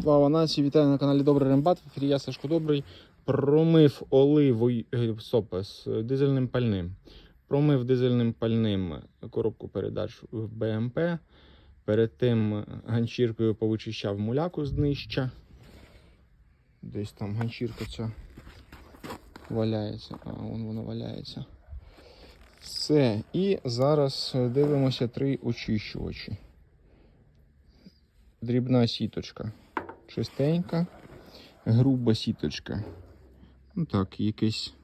Слава нації, вітаю на каналі Добрий Рембат. В ефірі я Сашко Добрий. Промив оливою е, сопи з дизельним пальним. Промив дизельним пальним коробку передач в БМП. Перед тим ганчіркою повичищав муляку з днища. Десь там ганчірка ця валяється. А, вон вона валяється. Все. І зараз дивимося три очищувачі. Дрібна сіточка. Чистенька, груба сіточка. Ну так, якесь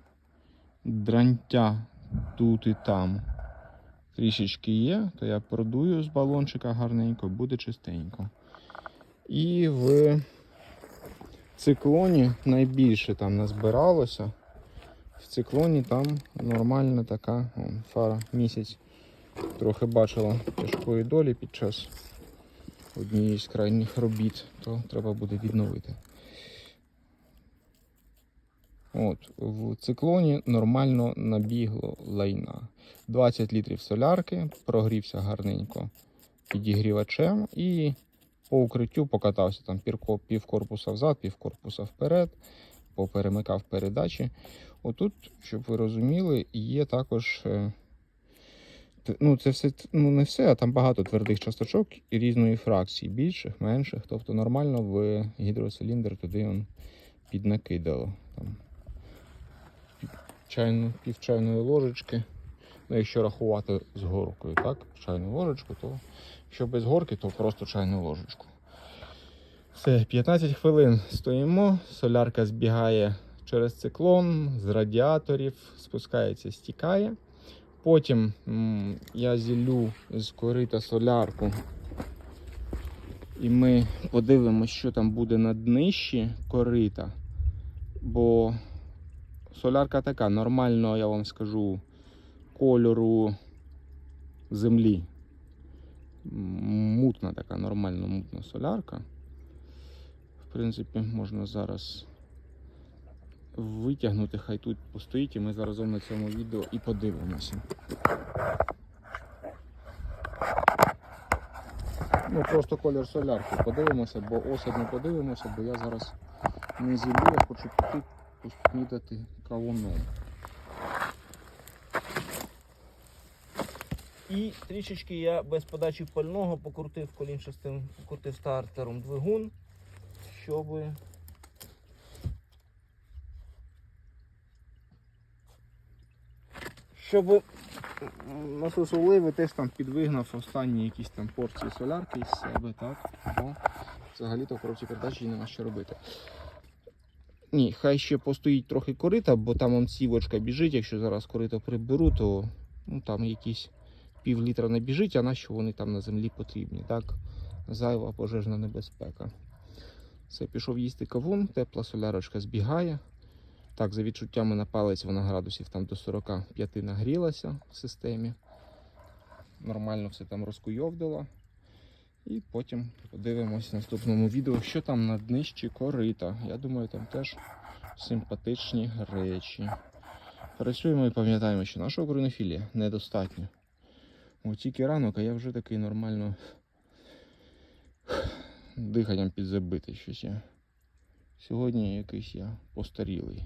дрантя тут і там. Трішечки є, то я продую з балончика гарненько, буде чистенько. І в циклоні найбільше там назбиралося. В циклоні там нормальна така о, фара місяць. Трохи бачила тяжкої долі під час однієї з крайніх робіт, то треба буде відновити. От, в циклоні нормально набігло лайна. 20 літрів солярки, прогрівся гарненько підігрівачем і по укриттю покатався там пірко- пів корпуса взад, пів корпуса вперед, поперемикав передачі. Отут, щоб ви розуміли, є також. Ну, це все ну не все, а там багато твердих часточок і різної фракції, більших, менших. Тобто нормально в гідроциліндр туди он піднакидало. Там, чайну, пів ложечки. Ну, якщо рахувати з горкою, так? Чайну ложечку, то якщо без горки, то просто чайну ложечку. Все, 15 хвилин стоїмо, солярка збігає через циклон, з радіаторів, спускається, стікає. Потім я зіллю з корита солярку. І ми подивимося, що там буде на днищі корита. Бо солярка така, нормально, я вам скажу, кольору землі. Мутна така, нормально мутна солярка. В принципі, можна зараз витягнути, хай тут постоїть, і ми зараз на цьому відео і подивимося. Ну, просто колір солярки подивимося, бо осад не подивимося, бо я зараз не зілю, я хочу піти поснідати кавуном. І трішечки я без подачі пального покрутив колінчастим, покрутив стартером двигун, щоб щоб Насос оливи теж там підвигнав останні якісь там порції солярки із себе, так? Бо взагалі-то в коробці передачі нема що робити. Ні, хай ще постоїть трохи корита, бо там он цівочка біжить. Якщо зараз корита приберу, то ну, там якісь пів літра не біжить, а на що вони там на землі потрібні. Так? Зайва пожежна небезпека. Все, пішов їсти кавун, тепла солярочка збігає. Так, за відчуттями на палець вона градусів там до 45 нагрілася в системі. Нормально все там розкуйовдило. І потім подивимось в наступному відео, що там на днищі корита. Я думаю, там теж симпатичні речі. Працюємо і пам'ятаємо, що нашого кронофілія недостатньо. О, тільки ранок, а я вже такий нормально диханням підзабитий щось я. Сьогодні якийсь я постарілий.